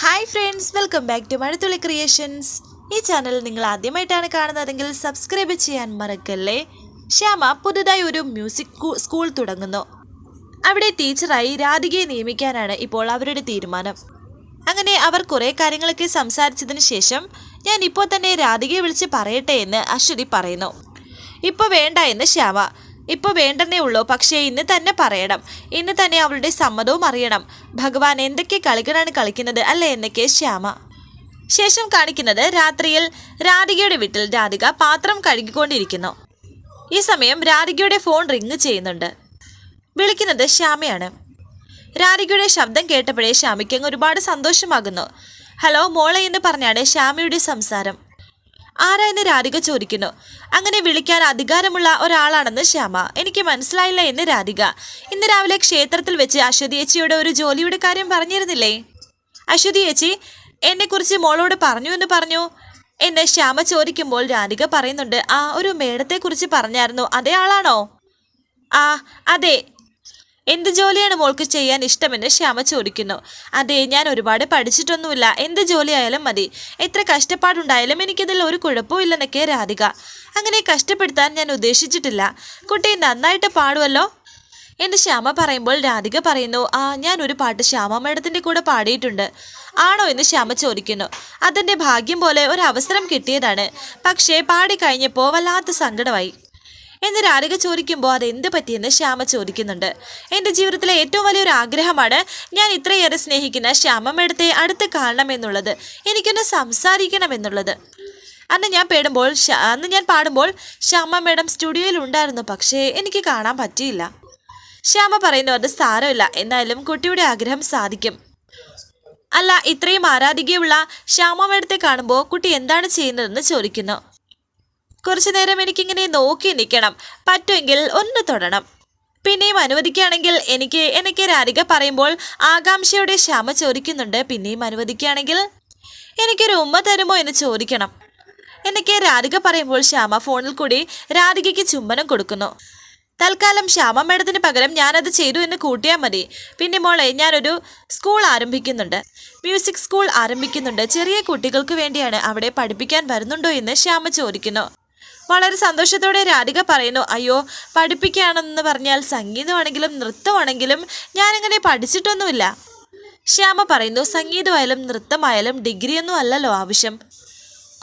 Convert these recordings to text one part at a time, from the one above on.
Hi friends welcome back to Mazhathulli creations ഈ channel നിങ്ങൾ ആദ്യമായിട്ടാണ് കാണുന്നതെങ്കിൽ സബ്സ്ക്രൈബ് ചെയ്യാൻ മറക്കല്ലേ? ശ്യാമ പുതുതായി ഒരു മ്യൂസിക് സ്കൂൾ തുടങ്ങുന്നു. അവിടെ ടീച്ചറായി രാധികയെ നിയമിക്കാനാണ് ഇപ്പോൾ അവരുടെ തീരുമാനം. അങ്ങനെ അവർ കുറേ കാര്യങ്ങളൊക്കെ സംസാരിച്ചതിന് ശേഷം ഞാൻ ഇപ്പോൾ തന്നെ രാധികയെ വിളിച്ച് പറയട്ടെ എന്ന് അശ്വതി പറയുന്നു. ഇപ്പോൾ വേണ്ട എന്ന് ശ്യാമ ഇപ്പോൾ വേണ്ടെന്നേ ഉള്ളൂ. പക്ഷേ ഇന്ന് തന്നെ പറയണം. ഇന്ന് തന്നെ അവളുടെ സമ്മതവും അറിയണം. ഭഗവാൻ എന്തൊക്കെ കളികളാണ് കളിക്കുന്നത് അല്ലേ എന്നൊക്കെ ശ്യാമ. ശേഷം കാണിക്കുന്നത് രാത്രിയിൽ രാധികയുടെ വീട്ടിൽ രാധിക പാത്രം കഴുകിക്കൊണ്ടിരിക്കുന്നു. ഈ സമയം രാധികയുടെ ഫോൺ റിങ് ചെയ്യുന്നുണ്ട്. വിളിക്കുന്നത് ശ്യാമയാണ്. രാധികയുടെ ശബ്ദം കേട്ടപ്പോഴേ ശ്യാമയ്ക്ക് ഒരുപാട് സന്തോഷമാകുന്നു. ഹലോ മോളെ എന്ന് പറഞ്ഞാണ് ശ്യാമയുടെ സംസാരം. ആരാ എന്ന് രാധിക ചോദിക്കുന്നു. അങ്ങനെ വിളിക്കാൻ അധികാരമുള്ള ഒരാളാണെന്ന് ശ്യാമ. എനിക്ക് മനസ്സിലായില്ല എന്ന് രാധിക. ഇന്ന് രാവിലെ ക്ഷേത്രത്തിൽ വെച്ച് അശ്വതി ചേച്ചിയോട് ഒരു ജോലിയുടെ കാര്യം പറഞ്ഞിരുന്നില്ലേ? അശ്വതി ചേച്ചി എന്നെക്കുറിച്ച് മോളോട് പറഞ്ഞു എന്ന് പറഞ്ഞു. എന്നെ ശ്യാമ ചോദിക്കുമ്പോൾ രാധിക പറയുന്നുണ്ട് ആ ഒരു മേടത്തെക്കുറിച്ച് പറഞ്ഞായിരുന്നു. അതേ ആളാണോ? ആ അതെ. എന്ത് ജോലിയാണ് മോൾക്ക് ചെയ്യാൻ ഇഷ്ടമെന്ന് ശ്യാമ ചോദിക്കുന്നു. അതെ ഞാൻ ഒരുപാട് പഠിച്ചിട്ടൊന്നുമില്ല. എന്ത് ജോലിയായാലും മതി. എത്ര കഷ്ടപ്പാടുണ്ടായാലും എനിക്കിതിൽ ഒരു കുഴപ്പമില്ലെന്നൊക്കെ രാധിക. അങ്ങനെ കഷ്ടപ്പെടുത്താൻ ഞാൻ ഉദ്ദേശിച്ചിട്ടില്ല. കുട്ടി നന്നായിട്ട് പാടുമല്ലോ എന്ന് ശ്യാമ പറയുമ്പോൾ രാധിക പറയുന്നു ആ ഞാൻ ഒരു പാട്ട് ശ്യാമ മേഡത്തിന്റെ കൂടെ പാടിയിട്ടുണ്ട്. ആണോ എന്ന് ശ്യാമ ചോദിക്കുന്നു. അതെന്റെ ഭാഗ്യം പോലെ ഒരു അവസരം കിട്ടിയതാണ്. പക്ഷേ പാടിക്കഴിഞ്ഞപ്പോൾ വല്ലാത്ത സങ്കടമായി. എന്ന് രാധിക ചോദിക്കുമ്പോൾ അത് എന്ത് പറ്റിയെന്ന് ശ്യാമ ചോദിക്കുന്നുണ്ട്. എന്റെ ജീവിതത്തിലെ ഏറ്റവും വലിയൊരു ആഗ്രഹമാണ് ഞാൻ ഇത്രയേറെ സ്നേഹിക്കുന്ന ശ്യാമ മേഡത്തെ അടുത്ത് കാണണമെന്നുള്ളത് എനിക്കൊന്ന് സംസാരിക്കണമെന്നുള്ളത് അന്ന് ഞാൻ പേടുമ്പോൾ അന്ന് ഞാൻ പാടുമ്പോൾ ശ്യാമ മേഡം സ്റ്റുഡിയോയിൽ ഉണ്ടായിരുന്നു പക്ഷേ എനിക്ക് കാണാൻ പറ്റിയില്ല. ശ്യാമ പറയുന്നു അത് സാരമില്ല എന്നാലും കുട്ടിയുടെ ആഗ്രഹം സാധിക്കും. അല്ല ഇത്രയും ആരാധികയുള്ള ശ്യാമ മേഡത്തെ കാണുമ്പോൾ കുട്ടി എന്താണ് ചെയ്യുന്നതെന്ന് ചോദിക്കുന്നു. കുറച്ചു നേരം എനിക്കിങ്ങനെ നോക്കി നിൽക്കണം. പറ്റുമെങ്കിൽ ഒന്ന് തൊടണം. പിന്നെയും അനുവദിക്കുകയാണെങ്കിൽ എനിക്ക് എനിക്ക് രാധിക പറയുമ്പോൾ ആകാംക്ഷയോടെ ക്ഷമ ചോദിക്കുന്നുണ്ട്. പിന്നെയും അനുവദിക്കുകയാണെങ്കിൽ എനിക്കൊരു ഉമ്മ തരുമോ എന്ന് ചോദിക്കണം. എന്നൊക്കെ രാധിക പറയുമ്പോൾ ശ്യാമ ഫോണിൽ കൂടി രാധികയ്ക്ക് ചുംബനം കൊടുക്കുന്നു. തൽക്കാലം ശ്യാമ മേഡത്തിന് പകരം ഞാനത് ചെയ്തു എന്ന് കൂട്ടിയാൽ മതി. പിന്നെ മോളെ ഞാനൊരു സ്കൂൾ ആരംഭിക്കുന്നുണ്ട്. മ്യൂസിക് സ്കൂൾ ആരംഭിക്കുന്നുണ്ട്. ചെറിയ കുട്ടികൾക്ക് വേണ്ടിയാണ് അവിടെ പഠിപ്പിക്കാൻ വരുന്നുണ്ടോ എന്ന് ശ്യാമ ചോദിക്കുന്നു. വളരെ സന്തോഷത്തോടെ രാധിക പറയുന്നു അയ്യോ പഠിപ്പിക്കുകയാണെന്ന് പറഞ്ഞാൽ സംഗീതമാണെങ്കിലും നൃത്തമാണെങ്കിലും ഞാനങ്ങനെ പഠിച്ചിട്ടൊന്നുമില്ല. ശ്യാമ പറയുന്നു സംഗീതമായാലും നൃത്തമായാലും ഡിഗ്രിയൊന്നും അല്ലല്ലോ ആവശ്യം.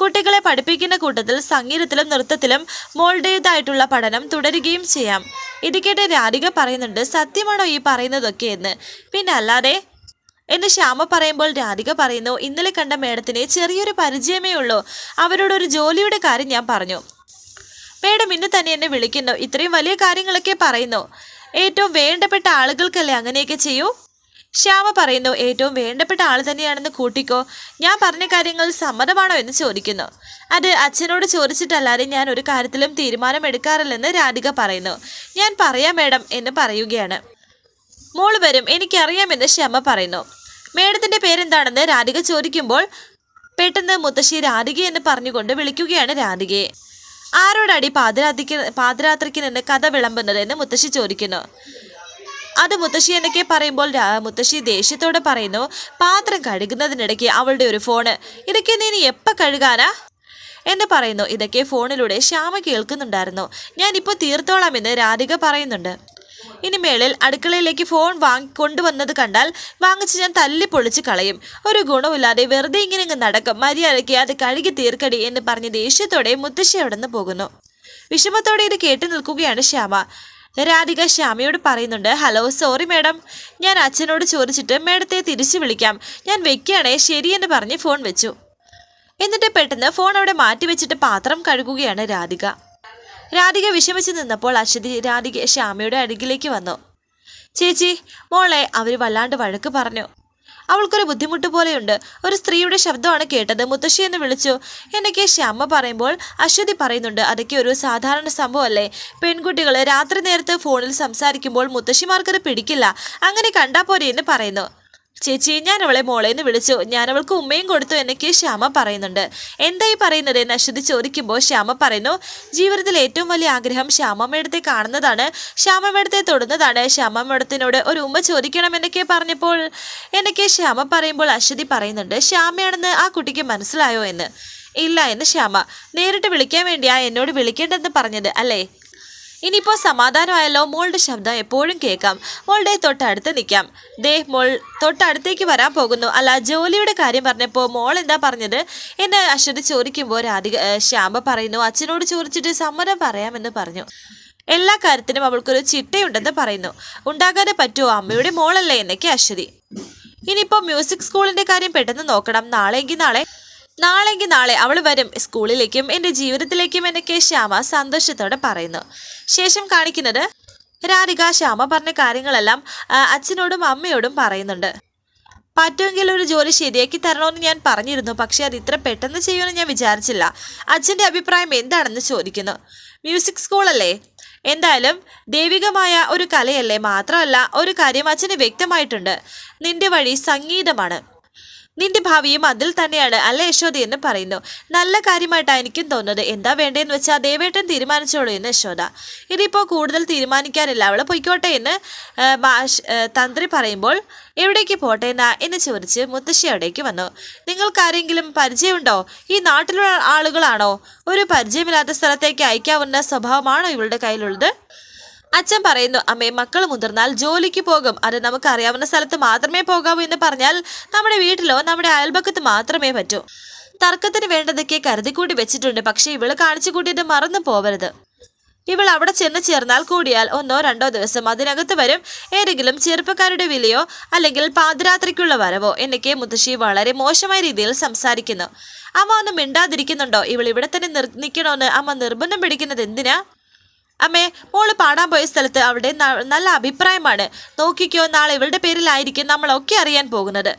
കുട്ടികളെ പഠിപ്പിക്കുന്ന കൂട്ടത്തിൽ സംഗീതത്തിലും നൃത്തത്തിലും മോൾഡേതായിട്ടുള്ള പഠനം തുടരുകയും ചെയ്യാം. ഇത് കേട്ട് രാധിക പറയുന്നുണ്ട് സത്യമാണോ ഈ പറയുന്നതൊക്കെ എന്ന്? പിന്നെ അല്ലാതെ എന്ന് ശ്യാമ പറയുമ്പോൾ രാധിക പറയുന്നു ഇന്നലെ കണ്ട മേഡത്തിന് ചെറിയൊരു പരിചയമേ ഉള്ളൂ. അവരോടൊരു ജോലിയുടെ കാര്യം ഞാൻ പറഞ്ഞു. മേഡം ഇന്ന് തന്നെ എന്നെ വിളിക്കുന്നു. ഇത്രയും വലിയ കാര്യങ്ങളൊക്കെ പറയുന്നു. ഏറ്റവും വേണ്ടപ്പെട്ട ആളുകൾക്കല്ലേ അങ്ങനെയൊക്കെ ചെയ്യൂ? ശ്യാമ പറയുന്നു ഏറ്റവും വേണ്ടപ്പെട്ട ആൾ തന്നെയാണെന്ന് കൂട്ടിക്കോ. ഞാൻ പറഞ്ഞ കാര്യങ്ങൾ സമ്മതമാണോ എന്ന് ചോദിക്കുന്നു. അത് അച്ഛനോട് ചോദിച്ചിട്ടല്ലാതെ ഞാൻ ഒരു കാര്യത്തിലും തീരുമാനം എടുക്കാറില്ലെന്ന് രാധിക പറയുന്നു. ഞാൻ പറയാം മേഡം എന്ന് പറയുകയാണ്. മോൾ വരും എനിക്കറിയാമെന്ന് ശ്യാമ പറയുന്നു. മേഡത്തിന്റെ പേരെന്താണെന്ന് രാധിക ചോദിക്കുമ്പോൾ പെട്ടെന്ന് മുത്തശ്ശി രാധിക എന്ന് പറഞ്ഞുകൊണ്ട് വിളിക്കുകയാണ് രാധികയെ. ആരോടാടി പാതിരാത്രിക്ക് പാതിരാത്രിക്ക് നിന്ന് കഥ വിളമ്പുന്നത് എന്ന് മുത്തശ്ശി ചോദിക്കുന്നു. അത് മുത്തശ്ശി എന്നൊക്കെ പറയുമ്പോൾ മുത്തശ്ശി ദേഷ്യത്തോടെ പറയുന്നു പാത്രം കഴുകുന്നതിനിടയ്ക്ക് അവളുടെ ഒരു ഫോണ്. ഇതൊക്കെ നീ എപ്പോൾ കഴുകാനാ? എന്ന് പറയുന്നു. ഇതൊക്കെ ഫോണിലൂടെ ശ്യാമ കേൾക്കുന്നുണ്ടായിരുന്നു. ഞാനിപ്പോൾ തീർത്തോളാം തീർത്തോളാമെന്ന് രാധിക പറയുന്നുണ്ട്. ഇനി മേളിൽ അടുക്കളയിലേക്ക് ഫോൺ വാങ്ങി കൊണ്ടുവന്നത് കണ്ടാൽ വാങ്ങിച്ച് ഞാൻ തല്ലി പൊളിച്ച് കളയും. ഒരു ഗുണമില്ലാതെ വെറുതെ ഇങ്ങനെ ഇങ്ങ് നടക്കും. മര്യാദയ്ക്ക് അത് കഴുകി തീർക്കടി എന്ന് പറഞ്ഞ് ദേഷ്യത്തോടെ മുത്തശ്ശി അവിടെ നിന്ന് പോകുന്നു. വിഷമത്തോടെ ഇത് കേട്ടു നിൽക്കുകയാണ് ശ്യാമ. രാധിക ശ്യാമയോട് പറയുന്നുണ്ട് ഹലോ സോറി മാഡം ഞാൻ അച്ഛനോട് ചോദിച്ചിട്ട് മേഡത്തെ തിരിച്ചു വിളിക്കാം. ഞാൻ വെക്കുകയാണേ ശരിയെന്ന് പറഞ്ഞ് ഫോൺ വെച്ചു. എന്നിട്ട് പെട്ടെന്ന് ഫോൺ അവിടെ മാറ്റി വെച്ചിട്ട് പാത്രം കഴുകുകയാണ് രാധിക. രാധിക വിഷമിച്ചു നിന്നപ്പോൾ അശ്വതി രാധിക ശ്യാമയുടെ അരികിലേക്ക് വന്നു. ചേച്ചി മോളെ അവർ വല്ലാണ്ട് വഴക്ക് പറഞ്ഞു. അവൾക്കൊരു ബുദ്ധിമുട്ട് പോലെയുണ്ട്. ഒരു സ്ത്രീയുടെ ശബ്ദമാണ് കേട്ടത്. മുത്തശ്ശി എന്ന് വിളിച്ചു. എന്നൊക്കെ ശ്യാമ പറയുമ്പോൾ അശ്വതി പറയുന്നുണ്ട് അതൊക്കെ ഒരു സാധാരണ സംഭവമല്ലേ? പെൺകുട്ടികൾ രാത്രി നേരത്ത് ഫോണിൽ സംസാരിക്കുമ്പോൾ മുത്തശ്ശിമാർക്കത് പിടിക്കില്ല. അങ്ങനെ കണ്ടാൽ പോരെ എന്ന് പറയുന്നു. ചേച്ചി ഞാൻ അവളെ മോളേന്ന് വിളിച്ചു. ഞാൻ അവൾക്ക് ഉമ്മയും കൊടുത്തു എന്നൊക്കെ ശ്യാമ പറയുന്നുണ്ട്. എന്തായി പറയുന്നത്? എന്ന് അശ്വതി ചോദിക്കുമ്പോൾ ശ്യാമ പറയുന്നു ജീവിതത്തിൽ ഏറ്റവും വലിയ ആഗ്രഹം ശ്യാമമ്മയുടെ കാണുന്നതാണ്. ശ്യാമമ്മയുടെ തൊടുന്നതാണ്. ശ്യാമമ്മടത്തിനോട് ഒരു ഉമ്മ ചോദിക്കണം എന്നൊക്കെ പറഞ്ഞപ്പോൾ എന്നൊക്കെ ശ്യാമ പറയുമ്പോൾ അശ്വതി പറയുന്നുണ്ട് ശ്യാമയാണെന്ന് ആ കുട്ടിക്ക് മനസ്സിലായോ? എന്ന്. ഇല്ല എന്ന് ശ്യാമ. നേരിട്ട് വിളിക്കാൻ വേണ്ടിയാ എന്നോട് വിളിക്കേണ്ടെന്ന് പറഞ്ഞത് അല്ലേ? ഇനിയിപ്പോൾ സമാധാനമായല്ലോ മോളുടെ ശബ്ദം എപ്പോഴും കേൾക്കാം. മോളുടെ തൊട്ടടുത്ത് നിൽക്കാം. ദേ മോൾ തൊട്ടടുത്തേക്ക് വരാൻ പോകുന്നു. അല്ല ജോലിയുടെ കാര്യം പറഞ്ഞപ്പോൾ മോൾ എന്താ പറഞ്ഞത്? എന്ന് അശ്വതി ചോദിക്കുമ്പോൾ രാധിക ശ്യാമ പറയുന്നു അച്ഛനോട് ചോദിച്ചിട്ട് സമ്മതം പറയാമെന്ന് പറഞ്ഞു. എല്ലാ കാര്യത്തിനും അവൾക്കൊരു ചിട്ടയുണ്ടെന്ന് പറയുന്നു. ഉണ്ടാകാതെ പറ്റുമോ? അമ്മയുടെ മോളല്ലേ എന്നൊക്കെ അശ്വതി. ഇനിയിപ്പോൾ മ്യൂസിക് സ്കൂളിന്റെ കാര്യം പെട്ടെന്ന് നോക്കണം. നാളെയെങ്കിൽ നാളെ നാളെങ്കിൽ നാളെ അവൾ വരും സ്കൂളിലേക്കും എന്റെ ജീവിതത്തിലേക്കും എന്നൊക്കെ ശ്യാമ സന്തോഷത്തോടെ പറയുന്നു. ശേഷം കാണിക്കുന്നത് രാധിക ശ്യാമ പറഞ്ഞ കാര്യങ്ങളെല്ലാം അച്ഛനോടും അമ്മയോടും പറയുന്നുണ്ട്. പറ്റുമെങ്കിൽ ഒരു ജോലി ശരിയാക്കി തരണമെന്ന് ഞാൻ പറഞ്ഞിരുന്നു പക്ഷേ അത് ഇത്ര പെട്ടെന്ന് ചെയ്യുമെന്ന് ഞാൻ വിചാരിച്ചില്ല. അച്ഛന്റെ അഭിപ്രായം എന്താണെന്ന് ചോദിക്കുന്നു. മ്യൂസിക് സ്കൂളല്ലേ? എന്തായാലും ദൈവികമായ ഒരു കലയല്ലേ? മാത്രമല്ല ഒരു കാര്യം അച്ഛന് വ്യക്തമായിട്ടുണ്ട്. നിന്റെ വഴി സംഗീതമാണ്. നിന്റെ ഭാവിയും അതിൽ തന്നെയാണ് അല്ല യശോദി എന്ന് പറയുന്നു. നല്ല കാര്യമായിട്ടാണ് എനിക്കും തോന്നുന്നത്. എന്താ വേണ്ടതെന്ന് വെച്ചാൽ ദേവേട്ടൻ തീരുമാനിച്ചോളൂ എന്ന് യശോദ. ഇതിപ്പോൾ കൂടുതൽ തീരുമാനിക്കാനില്ല. അവളെ പൊയ്ക്കോട്ടെ എന്ന് തന്ത്രി പറയുമ്പോൾ എവിടേക്ക് പോട്ടെ എന്നാ? എന്ന് ചോദിച്ച് മുത്തശ്ശി അവിടേക്ക് വന്നു. നിങ്ങൾക്കാരെങ്കിലും പരിചയമുണ്ടോ? ഈ നാട്ടിലുള്ള ആളുകളാണോ? ഒരു പരിചയമില്ലാത്ത സ്ഥലത്തേക്ക് അയക്കാവുന്ന സ്വഭാവമാണോ ഇവളുടെ കയ്യിലുള്ളത്? അച്ഛൻ പറയുന്നു അമ്മേ മക്കൾ മുതിർന്നാൽ ജോലിക്ക് പോകും. അത് നമുക്ക് അറിയാവുന്ന സ്ഥലത്ത് മാത്രമേ പോകാവൂ എന്ന് പറഞ്ഞാൽ നമ്മുടെ വീട്ടിലോ നമ്മുടെ അയൽപക്കത്ത് മാത്രമേ പറ്റൂ. തർക്കത്തിന് വേണ്ടതൊക്കെ കരുതിക്കൂട്ടി വെച്ചിട്ടുണ്ട്. പക്ഷേ ഇവൾ കാണിച്ചു കൂട്ടിയത് മറന്നു പോവരുത്. ഇവൾ അവിടെ ചെന്ന് ചേർന്നാൽ കൂടിയാൽ ഒന്നോ രണ്ടോ ദിവസം അതിനകത്ത് വരും. ഏതെങ്കിലും ചെറുപ്പക്കാരുടെ വിലയോ അല്ലെങ്കിൽ പാതിരാത്രിക്കുള്ള വരവോ എന്നൊക്കെ മുത്തശ്ശി വളരെ മോശമായ രീതിയിൽ സംസാരിക്കുന്നു. അമ്മ ഒന്നും മിണ്ടാതിരിക്കുന്നുണ്ടോ? ഇവൾ ഇവിടെ തന്നെ നിർ നിൽക്കണമെന്ന് അമ്മ നിർബന്ധം പിടിക്കുന്നത് എന്തിനാ? അമ്മേ മോൾ പാടാൻ പോയ സ്ഥലത്ത് അവിടെ നല്ല അഭിപ്രായമാണ്. നോക്കിക്കോ നാളെ ഇവളുടെ പേരിലായിരിക്കും നമ്മളൊക്കെ അറിയാൻ പോകുന്നത്.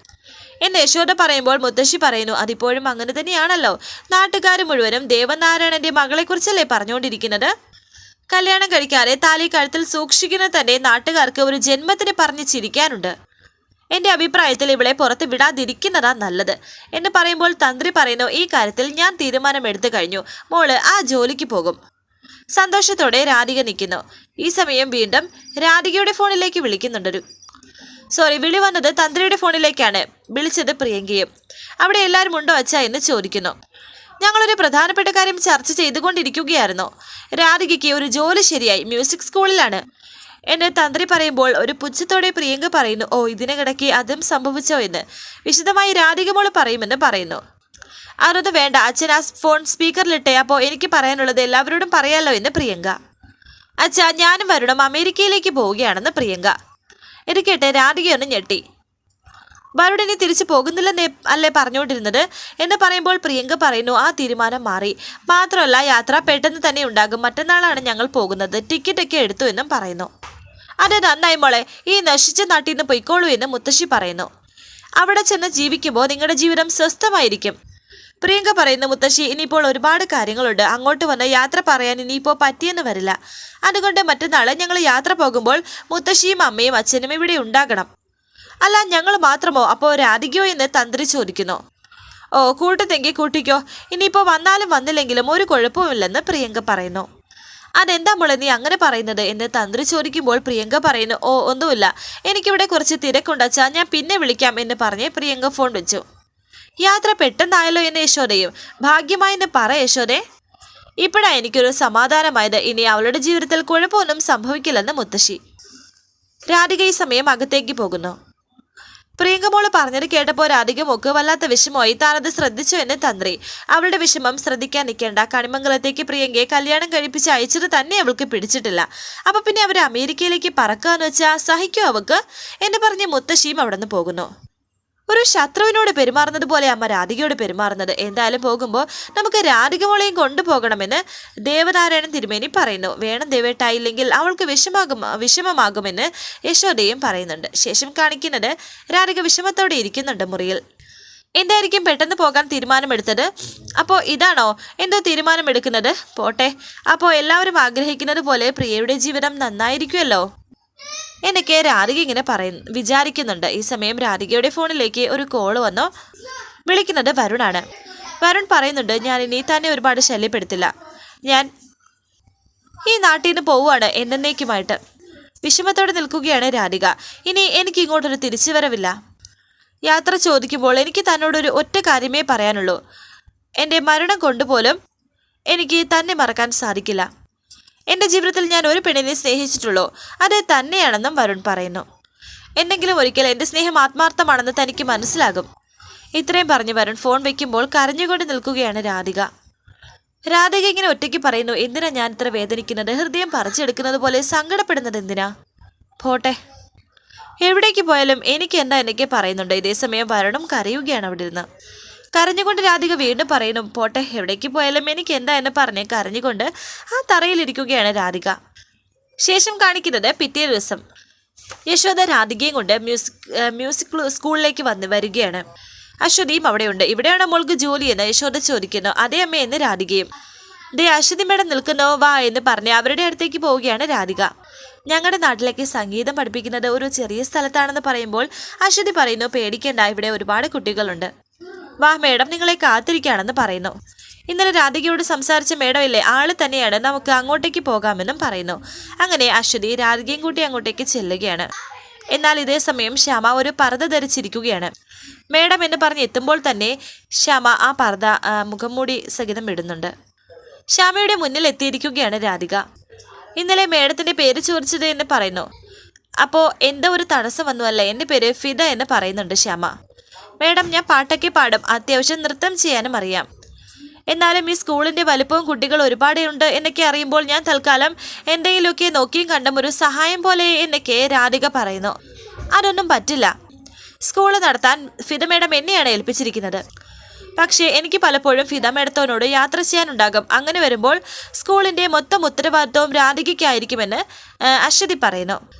എന്ന് യശോദ പറയുമ്പോൾ മുത്തശ്ശി പറയുന്നു അതിപ്പോഴും അങ്ങനെ തന്നെയാണല്ലോ. നാട്ടുകാർ മുഴുവനും ദേവനാരായണന്റെ മകളെക്കുറിച്ചല്ലേ പറഞ്ഞുകൊണ്ടിരിക്കുന്നത്? കല്യാണം കഴിക്കാതെ താലി കഴുത്തിൽ സൂക്ഷിക്കുന്ന തന്നെ നാട്ടുകാർക്ക് ഒരു ജന്മത്തിന് പറഞ്ഞ് ചിരിക്കാനുണ്ട്. എന്റെ അഭിപ്രായത്തിൽ ഇവളെ പുറത്ത് വിടാതിരിക്കുന്നതാ നല്ലത്. എന്ന് പറയുമ്പോൾ തന്ത്രി പറയുന്നു ഈ കാര്യത്തിൽ ഞാൻ തീരുമാനമെടുത്തു കഴിഞ്ഞു. മോൾ ആ ജോലിക്ക് പോകും. സന്തോഷത്തോടെ രാധിക നിൽക്കുന്നു. ഈ സമയം വീണ്ടും രാധികയുടെ ഫോണിലേക്ക് വിളിക്കുന്നുണ്ടൊരു സോറി വിളി വന്നത് തന്ത്രിയുടെ ഫോണിലേക്കാണ്. വിളിച്ചത് പ്രിയങ്കയും. അവിടെ എല്ലാവരും ഉണ്ടോ അച്ഛ എന്ന് ചോദിക്കുന്നു. ഞങ്ങളൊരു പ്രധാനപ്പെട്ട കാര്യം ചർച്ച ചെയ്തുകൊണ്ടിരിക്കുകയായിരുന്നു. രാധികയ്ക്ക് ഒരു ജോലി ശരിയായി. മ്യൂസിക് സ്കൂളിലാണ്. എന്നെ തന്ത്രി പറയുമ്പോൾ ഒരു പുച്ഛത്തോടെ പ്രിയങ്ക പറയുന്നു ഓ ഇതിനിടയ്ക്ക് അതും സംഭവിച്ചോ എന്ന് വിശദമായി രാധിക മോൾ പറയുമെന്ന് പറയുന്നു. അതൊന്നും വേണ്ട. അച്ഛൻ ആ ഫോൺ സ്പീക്കറിലിട്ടേ അപ്പോൾ എനിക്ക് പറയാനുള്ളത് എല്ലാവരോടും പറയാലോ എന്ന് പ്രിയങ്ക. അച്ഛാ ഞാനും വരണം അമേരിക്കയിലേക്ക് പോവുകയാണെന്ന് പ്രിയങ്ക. ഇരിക്കട്ടെ കേട്ട് രാധികയൊന്ന് ഞെട്ടി. വരുണിനി തിരിച്ചു പോകുന്നില്ലെന്നേ അല്ലേ പറഞ്ഞുകൊണ്ടിരുന്നത്? എന്ന് പറയുമ്പോൾ പ്രിയങ്ക പറയുന്നു ആ തീരുമാനം മാറി. മാത്രമല്ല യാത്ര പെട്ടെന്ന് തന്നെ ഉണ്ടാകും. മറ്റന്നാളാണ് ഞങ്ങൾ പോകുന്നത്. ടിക്കറ്റൊക്കെ എടുത്തു എന്നും പറയുന്നു. അതെ നന്നായി മോളെ. ഈ നശിച്ച നാട്ടിൽ നിന്ന് പൊയ്ക്കോളൂ എന്ന് മുത്തശ്ശി പറയുന്നു. അവിടെ ചെന്ന് ജീവിക്കുമ്പോൾ നിങ്ങളുടെ ജീവിതം സ്വസ്ഥമായിരിക്കും. പ്രിയങ്ക പറയുന്ന മുത്തശ്ശി ഇനിയിപ്പോൾ ഒരുപാട് കാര്യങ്ങളുണ്ട്. അങ്ങോട്ട് വന്ന് യാത്ര പറയാൻ ഇനിയിപ്പോൾ പറ്റിയെന്ന് വരില്ല. അതുകൊണ്ട് മറ്റന്നാൾ ഞങ്ങൾ യാത്ര പോകുമ്പോൾ മുത്തശ്ശിയും അമ്മയും അച്ഛനും ഇവിടെ ഉണ്ടാകണം. അല്ല ഞങ്ങൾ മാത്രമോ? അപ്പോൾ രാധികയോ എന്ന് തന്ത്രി ചോദിക്കുന്നു. ഓ കൂട്ടത്തെങ്കിൽ കൂട്ടിക്കോ. ഇനിയിപ്പോൾ വന്നാലും വന്നില്ലെങ്കിലും ഒരു കുഴപ്പമില്ലെന്ന് പ്രിയങ്ക പറയുന്നു. അതെന്താ മോളെ നീ അങ്ങനെ പറയുന്നത് എന്ന് തന്ത്രി ചോദിക്കുമ്പോൾ പ്രിയങ്ക പറയുന്നു ഓ ഒന്നുമില്ല. എനിക്കിവിടെ കുറച്ച് തിരക്കുണ്ടച്ചാ ഞാൻ പിന്നെ വിളിക്കാം എന്ന് പറഞ്ഞ് പ്രിയങ്ക ഫോൺ വെച്ചു. യാത്ര പെട്ടെന്നായല്ലോ എന്ന് യശോദയും ഭാഗ്യമായെന്ന് പറ യശോദേ ഇപ്പോഴാണ് എനിക്കൊരു സമാധാനമായത്. ഇനി അവളുടെ ജീവിതത്തിൽ കുഴപ്പമൊന്നും സംഭവിക്കില്ലെന്ന് മുത്തശ്ശി. രാധിക ഈ സമയം അകത്തേക്ക് പോകുന്നു. പ്രിയങ്കമോൾ പറഞ്ഞത് കേട്ടപ്പോൾ രാധിക മൊക്ക് വല്ലാത്ത വിഷമമായി താനത് ശ്രദ്ധിച്ചു എന്ന് തന്ത്രി. അവളുടെ വിഷമം ശ്രദ്ധിക്കാൻ നിൽക്കേണ്ട. കണിമംഗലത്തേക്ക് പ്രിയങ്കയെ കല്യാണം കഴിപ്പിച്ച് അയച്ചത് തന്നെ അവൾക്ക് പിടിച്ചിട്ടില്ല. അപ്പൊ പിന്നെ അവർ അമേരിക്കയിലേക്ക് പറക്കാന്ന് വെച്ചാൽ സഹിക്കോ അവക്ക്? എന്ന് പറഞ്ഞ് മുത്തശ്ശിയും അവിടെ നിന്ന് പോകുന്നു. ഒരു ശത്രുവിനോട് പെരുമാറുന്നത് പോലെ അമ്മ രാധികയോട് പെരുമാറുന്നത്. എന്തായാലും പോകുമ്പോൾ നമുക്ക് രാധിക മോളെയും കൊണ്ടുപോകണമെന്ന് ദേവനാരായണൻ തിരുമേനി പറയുന്നു. വേണം ദേവേട്ടായില്ലെങ്കിൽ അവൾക്ക് വിഷമാകും വിഷമമാകുമെന്ന് യശോദയും പറയുന്നുണ്ട്. ശേഷം കാണിക്കുന്നത് രാധിക വിഷമത്തോടെ ഇരിക്കുന്നുണ്ട് മുറിയിൽ. എന്തായിരിക്കും പെട്ടെന്ന് പോകാൻ തീരുമാനമെടുത്തത്? അപ്പോൾ ഇതാണോ? എന്തോ തീരുമാനമെടുക്കുന്നത്? പോട്ടെ. അപ്പോൾ എല്ലാവരും ആഗ്രഹിക്കുന്നത് പോലെ പ്രിയയുടെ ജീവിതം നന്നായിരിക്കുമല്ലോ. എന്നൊക്കെ രാധിക ഇങ്ങനെ പറയുന്നു വിചാരിക്കുന്നുണ്ട്. ഈ സമയം രാധികയുടെ ഫോണിലേക്ക് ഒരു കോൾ വന്നു. വിളിക്കുന്നത് വരുണാണ്. വരുൺ പറയുന്നുണ്ട് ഞാൻ ഇനി തന്നെ ഒരുപാട് ശല്യപ്പെടുത്തില്ല. ഞാൻ ഈ നാട്ടിൽ നിന്ന് പോവുകയാണ് എന്നേക്കുമായിട്ട്. വിഷമത്തോടെ നിൽക്കുകയാണ് രാധിക. ഇനി എനിക്ക് ഇങ്ങോട്ടൊരു തിരിച്ചു വരവില്ല യാത്ര ചോദിക്കുമ്പോൾ എനിക്ക് തന്നോടൊരു ഒറ്റ കാര്യമേ പറയാനുള്ളൂ. എന്റെ മരണം കൊണ്ടുപോലും എനിക്ക് തന്നെ മറക്കാൻ സാധിക്കില്ല. എന്റെ ജീവിതത്തിൽ ഞാൻ ഒരു പെണ്ണിനെ സ്നേഹിച്ചിട്ടുള്ളൂ. അത് തന്നെയാണെന്നും വരുൺ പറയുന്നു. എന്തെങ്കിലും ഒരിക്കൽ എന്റെ സ്നേഹം ആത്മാർത്ഥമാണെന്ന് തനിക്ക് മനസ്സിലാകും. ഇത്രയും പറഞ്ഞു വരുൺ ഫോൺ വയ്ക്കുമ്പോൾ കരഞ്ഞുകൊണ്ട് നിൽക്കുകയാണ് രാധിക. രാധിക ഇങ്ങനെ ഒറ്റയ്ക്ക് പറയുന്നു എന്തിനാ ഞാൻ ഇത്ര വേദനിക്കുന്നത്? ഹൃദയം പറിച്ചെടുക്കുന്നത് പോലെ സങ്കടപ്പെടുന്നത് എന്തിനാ? പോട്ടെ. എവിടേക്ക് പോയാലും എനിക്ക് എന്താ എന്നൊക്കെ പറയുന്നുണ്ട്. ഇതേസമയം വരണം കരയുകയാണ് അവിടെ ഇരുന്ന് കരഞ്ഞുകൊണ്ട് രാധിക വീണ്ടും പറയുന്നു പോട്ടെ എവിടേക്ക് പോയാലും എനിക്ക് എന്താ എന്ന് പറഞ്ഞ്? കരഞ്ഞുകൊണ്ട് ആ തറയിലിരിക്കുകയാണ് രാധിക. ശേഷം കാണിക്കുന്നത് പിറ്റേ ദിവസം. യശോദ രാധികയും കൊണ്ട് മ്യൂസിക് മ്യൂസിക് സ്കൂളിലേക്ക് വന്ന് വരികയാണ്. അശ്വതിയും അവിടെയുണ്ട്. ഇവിടെയാണ് മോൾക്ക് ജോലി? എന്ന് യശോദ ചോദിക്കുന്നു. അതേ അമ്മ എന്ന് രാധികയും. ദേ അശ്വതി മേഡം നിൽക്കുന്നോ? വാ എന്ന് പറഞ്ഞ് അവരുടെ അടുത്തേക്ക് പോവുകയാണ് രാധിക. ഞങ്ങളുടെ നാട്ടിലേക്ക് സംഗീതം പഠിപ്പിക്കുന്നത് ഒരു ചെറിയ സ്ഥലത്താണെന്ന് പറയുമ്പോൾ അശ്വതി പറയുന്നു പേടിക്കേണ്ട ഇവിടെ ഒരുപാട് കുട്ടികളുണ്ട്. വാ മേഡം നിങ്ങളെ കാത്തിരിക്കുകയാണെന്ന് പറയുന്നു. ഇന്നലെ രാധികയോട് സംസാരിച്ച മേഡം ഇല്ലേ ആൾ തന്നെയാണ് നമുക്ക് അങ്ങോട്ടേക്ക് പോകാമെന്നും പറയുന്നു. അങ്ങനെ അശ്വതി രാധികയും കൂട്ടി അങ്ങോട്ടേക്ക് ചെല്ലുകയാണ്. എന്നാൽ ഇതേ സമയം ശ്യാമ ഒരു പർദ്ദ ധരിച്ചിരിക്കുകയാണ്. മേഡം എന്ന് പറഞ്ഞ് എത്തുമ്പോൾ തന്നെ ശ്യാമ ആ പർദ്ദ മുഖംമൂടി സഹിതം ഇടുന്നുണ്ട്. ശ്യാമയുടെ മുന്നിൽ എത്തിയിരിക്കുകയാണ് രാധിക. ഇന്നലെ മേഡത്തിന്റെ പേര് ചോദിച്ചത് എന്ന് പറയുന്നു. അപ്പോൾ എന്തോ ഒരു തടസ്സം വന്നു അല്ല? എന്റെ പേര് ഫിദ എന്ന് പറയുന്നുണ്ട് ശ്യാമ. മേഡം ഞാൻ പാട്ടൊക്കെ പാടും. അത്യാവശ്യം നൃത്തം ചെയ്യാനും അറിയാം. എന്നാലും ഈ സ്കൂളിന്റെ വലിപ്പവും കുട്ടികൾ ഒരുപാടുണ്ട് എന്നൊക്കെ അറിയുമ്പോൾ ഞാൻ തൽക്കാലം എന്തെങ്കിലുമൊക്കെ നോക്കിയും കണ്ടും ഒരു സഹായം പോലെ എന്നൊക്കെ രാധിക പറയുന്നു. അതൊന്നും പറ്റില്ല. സ്കൂൾ നടത്താൻ ഫിദ മേഡം എന്നെയാണ് ഏൽപ്പിച്ചിരിക്കുന്നത്. പക്ഷേ എനിക്ക് പലപ്പോഴും ഫിദ മേഡത്തോനോട് യാത്ര ചെയ്യാനുണ്ടാകും. അങ്ങനെ വരുമ്പോൾ സ്കൂളിന്റെ മൊത്തം ഉത്തരവാദിത്വവും രാധികയ്ക്കായിരിക്കുമെന്ന് അശ്വതി പറയുന്നു.